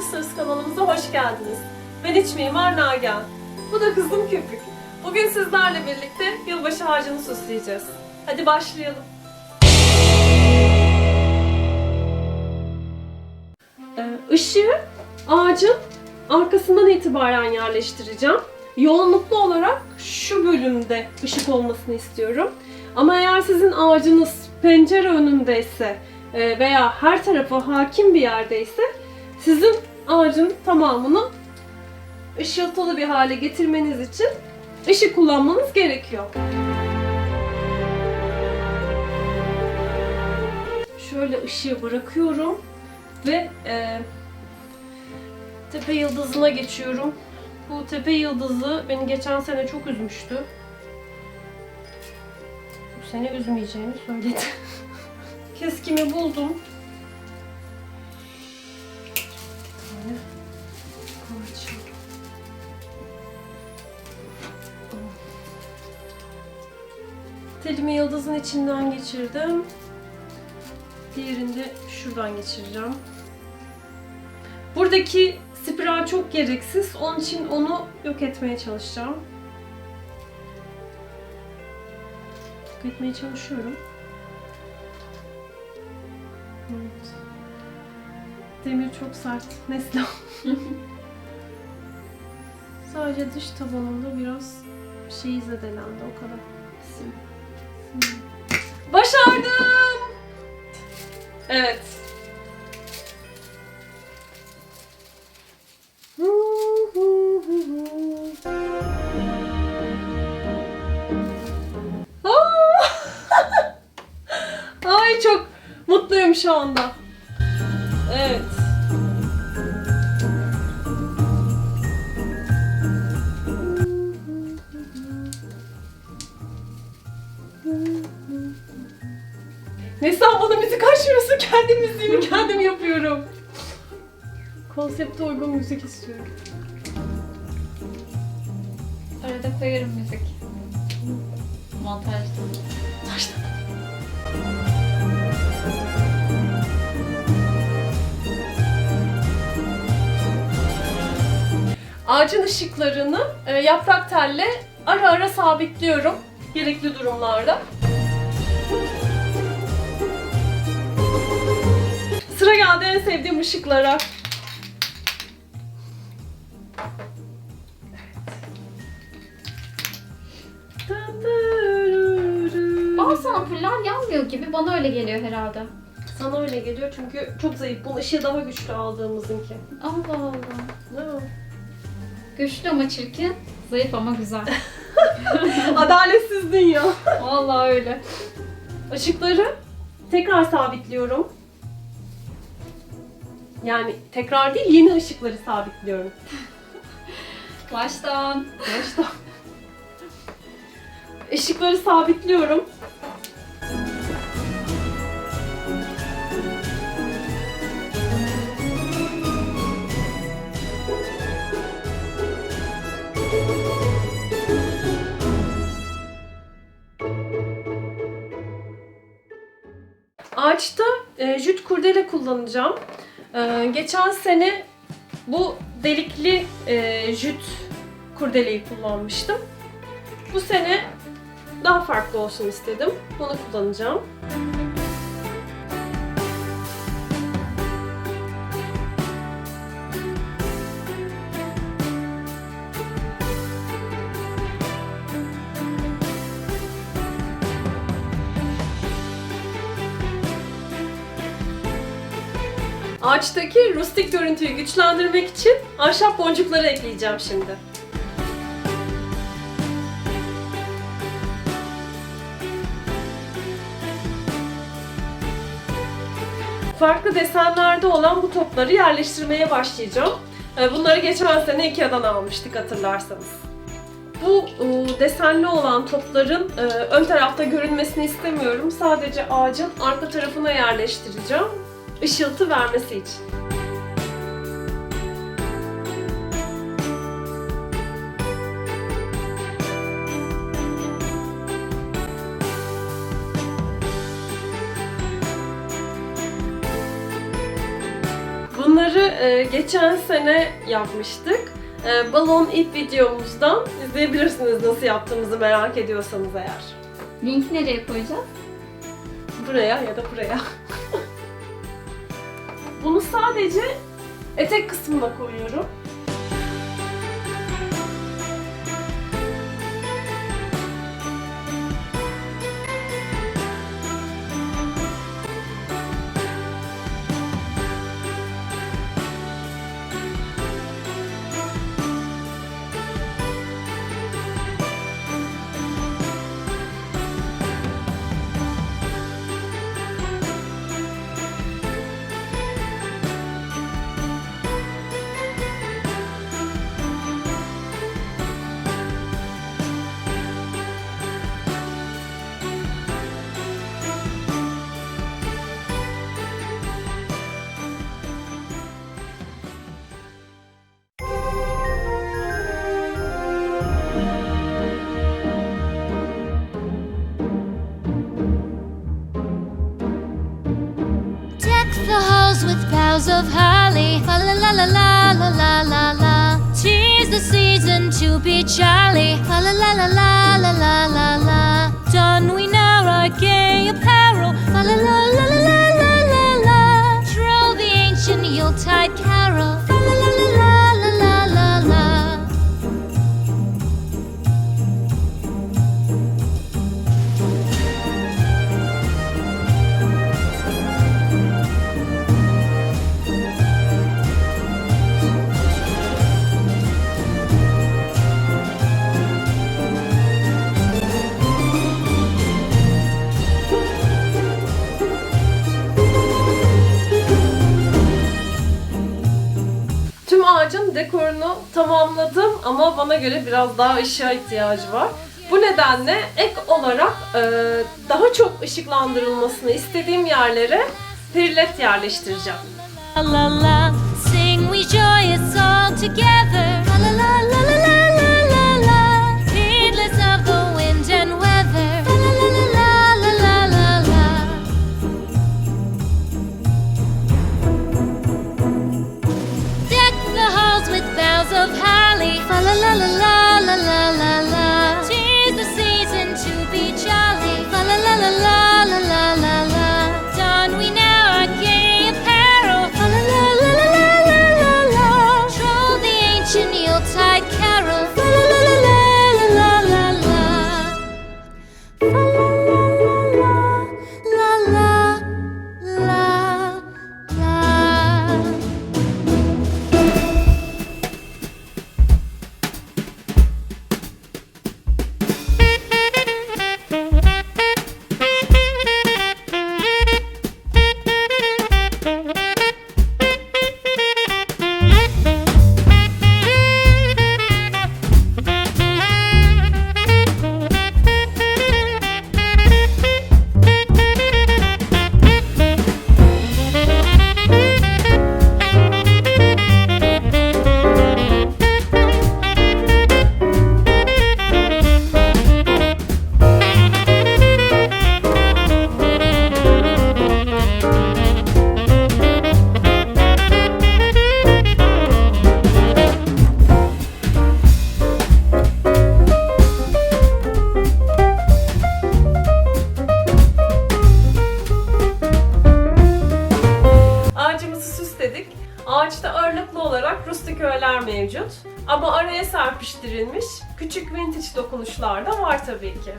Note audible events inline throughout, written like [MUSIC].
Sisters kanalımıza hoş geldiniz. Ben iç mimar Nagihan. Bu da kızım Köpük. Bugün sizlerle birlikte yılbaşı ağacını süsleyeceğiz. Hadi başlayalım. Ee, ışığı ağacın arkasından itibaren yerleştireceğim. Yoğunluklu olarak şu bölümde ışık olmasını istiyorum. Ama eğer sizin ağacınız pencere önündeyse e, veya her tarafa hakim bir yerdeyse sizin ağacın tamamını ışıltılı bir hale getirmeniz için ışık kullanmanız gerekiyor. Şöyle ışığı bırakıyorum ve e, tepe yıldızına geçiyorum. Bu tepe yıldızı beni geçen sene çok üzmüştü. Bu sene üzmeyeceğini söyledi. [LAUGHS] Keskimi buldum. Telimi yıldızın içinden geçirdim. Diğerini de şuradan geçireceğim. Buradaki spiral çok gereksiz. Onun için onu yok etmeye çalışacağım. Yok etmeye çalışıyorum. Evet. Demir çok sert. Nesne. [LAUGHS] Sadece dış tabanında biraz şey zedelendi o kadar. Sim. Başardım! Evet. [LAUGHS] [LAUGHS] Ay çok mutluyum şu anda. Evet. Neslihan bana müzik açmıyorsun. Kendi müziğimi kendim yapıyorum. Konsepte uygun müzik istiyorum. Arada koyarım müzik. Montajda. Ağacın ışıklarını e, yaprak telle ara ara sabitliyorum gerekli durumlarda. Geldi en sevdiğim ışıklara. Bazı ampuller yanmıyor gibi bana öyle geliyor herhalde. Sana öyle geliyor çünkü çok zayıf. Bunun ışığı daha güçlü aldığımızınki. Allah Allah. Değil mi? Güçlü ama çirkin, zayıf ama güzel. [LAUGHS] Adaletsiz dünya. Vallahi öyle. Işıkları tekrar sabitliyorum. Yani tekrar değil yeni ışıkları sabitliyorum. [LAUGHS] Baştan. Başta. Işıkları sabitliyorum. Ağaçta e, jüt kurdele kullanacağım. E, geçen sene bu delikli e, jüt kurdeleyi kullanmıştım. Bu sene daha farklı olsun istedim. Bunu kullanacağım. Ağaçtaki rustik görüntüyü güçlendirmek için ahşap boncukları ekleyeceğim şimdi. Farklı desenlerde olan bu topları yerleştirmeye başlayacağım. Ee, Bunları geçen sene Ikea'dan almıştık hatırlarsanız. Bu e, desenli olan topların e, ön tarafta görünmesini istemiyorum. Sadece ağacın arka tarafına yerleştireceğim. Işıltı vermesi için. Bunları e, geçen sene yapmıştık. E, balon ip videomuzdan izleyebilirsiniz nasıl yaptığımızı merak ediyorsanız eğer. Linki nereye koyacağız? Buraya ya da buraya. Bunu sadece etek kısmına koyuyorum. Of holly. Fa la la la la la la la la. Tis the season to be jolly. La la la la la la la la. Dekorunu tamamladım ama bana göre biraz daha ışığa ihtiyacı var. Bu nedenle ek olarak e, daha çok ışıklandırılmasını istediğim yerlere perilet yerleştireceğim. La la la, sing we joyous all together. La la la dokunuşlar da var tabii ki.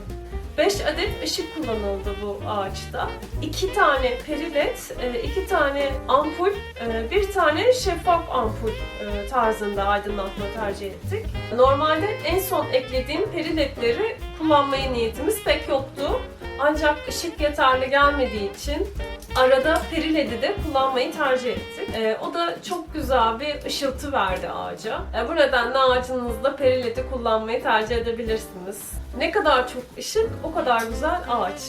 5 adet ışık kullanıldı bu ağaçta. 2 tane perilet, 2 tane ampul, e, bir tane şeffaf ampul e, tarzında aydınlatma tercih ettik. Normalde en son eklediğim periletleri kullanmaya niyetimiz pek yoktu. Ancak ışık yeterli gelmediği için arada periledi de kullanmayı tercih ettik. Ee, o da çok güzel bir ışıltı verdi ağaca. Ee, bu nedenle ağacınızda periledi kullanmayı tercih edebilirsiniz. Ne kadar çok ışık o kadar güzel ağaç.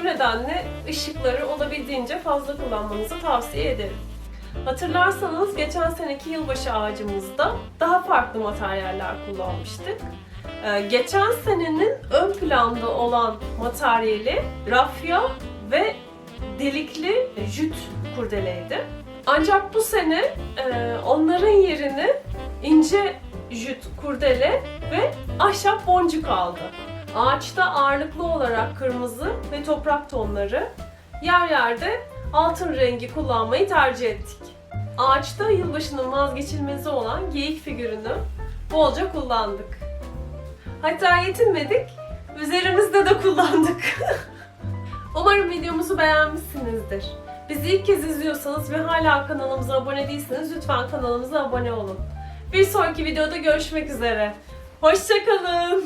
Bu nedenle ışıkları olabildiğince fazla kullanmanızı tavsiye ederim. Hatırlarsanız geçen seneki yılbaşı ağacımızda daha farklı materyaller kullanmıştık. Ee, geçen senenin ön planda olan materyali rafya ve delikli jüt kurdeleydi. Ancak bu sene e, onların yerini ince jüt kurdele ve ahşap boncuk aldı. Ağaçta ağırlıklı olarak kırmızı ve toprak tonları, yer yerde altın rengi kullanmayı tercih ettik. Ağaçta yılbaşının vazgeçilmezi olan geyik figürünü bolca kullandık. Hatta yetinmedik, üzerimizde de kullandık. [LAUGHS] Umarım videomuzu beğenmişsinizdir. Bizi ilk kez izliyorsanız ve hala kanalımıza abone değilseniz lütfen kanalımıza abone olun. Bir sonraki videoda görüşmek üzere. Hoşçakalın.